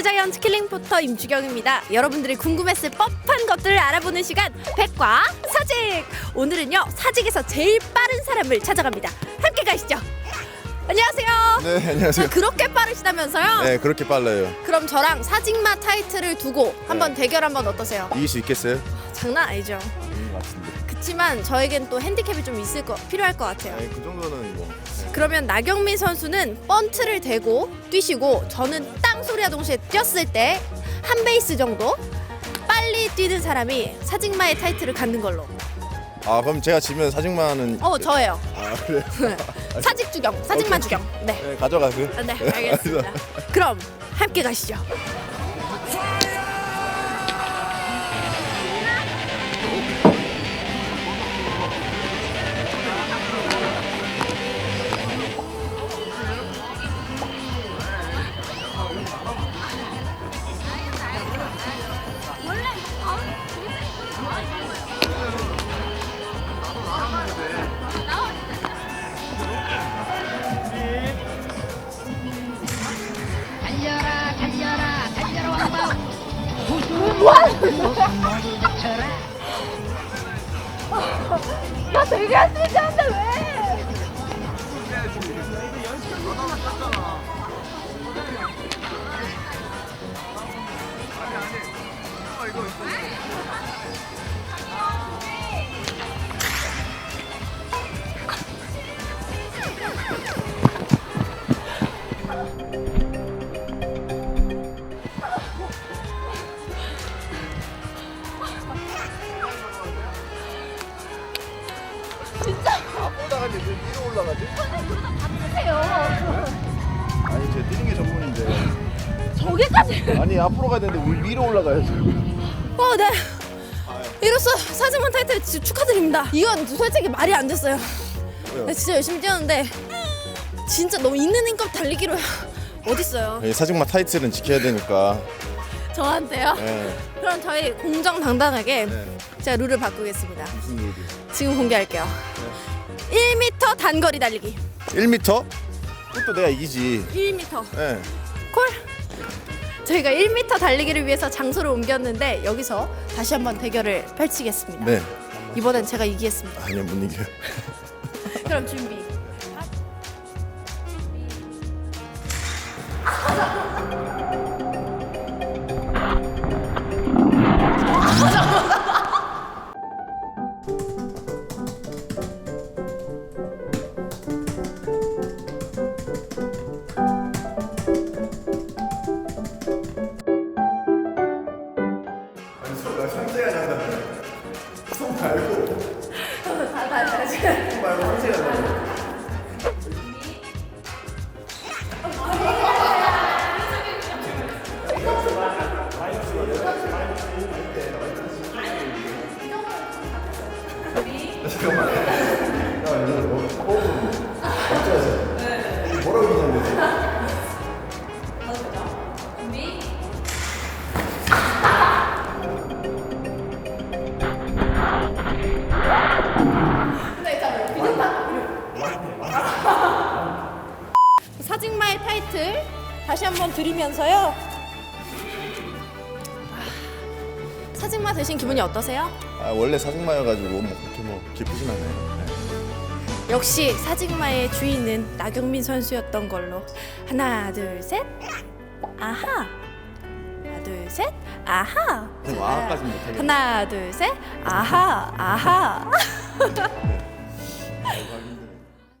레드자이언트 킬링 포터 임주경입니다. 여러분들이 궁금했을 법한 것들을 알아보는 시간 백과 사직. 오늘은요 사직에서 제일 빠른 사람을 찾아갑니다. 함께 가시죠. 안녕하세요. 네 안녕하세요. 그렇게 빠르시다면서요? 네 그렇게 빨라요. 그럼 저랑 사직마 타이틀을 두고 한번 대결 한번 어떠세요? 이길 수 있겠어요? 장난 아니죠. 것 같은데. 그치만 저에겐 또 핸디캡이 좀 있을 거 필요할 것 같아요. 아니 그 정도는 뭐. 그러면 나경민 선수는 번트를 대고 뛰시고 저는 땅 소리와 동시에 뛰었을 때 한 베이스 정도 빨리 뛰는 사람이 사직마의 타이틀을 갖는 걸로. 아 그럼 제가 지면 사직만은. 어 저예요. 아 그래. 사직 주경, 사직마 오케이. 주경. 네. 네 가져가세요. 아, 네, 알겠습니다. 그럼 함께 가시죠. 나 되게 할수 있는데 왜? 앞으로 올라가지? 아니 제 뛰는 게 전문인데. 저기까지. 아니 앞으로 가야 되는데 왜 위로 올라가야죠? 어, 네. 이로써 사직마 타이틀 지- 축하드립니다. 이건 솔직히 말이 안 됐어요. 왜요? 나 진짜 열심히 뛰었는데 진짜 너무 있는 힘껏 달리기로 어딨어요? 이 사직만 타이틀은 지켜야 되니까. 저한테요? 네. 그럼 저희 공정당당하게 네. 제가 룰을 바꾸겠습니다. 무슨 일이? 지금 공개할게요. 1m 단거리 달리기. 1m? 그것도 내가 이기지. 1m. 네. 콜. 저희가 1m 달리기를 위해서 장소를 옮겼는데 여기서 다시 한번 대결을 펼치겠습니다. 네. 이번엔 제가 이기겠습니다. 아니요 못 이겨요. 그럼 준비. 말고 장난. 뭐라고 다시 한번 드리면서요. 사직마 되신 기분이 어떠세요? 아 원래 사직마여가지고 뭐 그렇게 뭐 기쁘진 않아요. 네. 역시 사직마의 주인은 나경민 선수였던 걸로 하나 둘 셋 아하 하나 둘 셋 아하 그럼 아하까지는 못하겠네. 하나 둘 셋 아하 아하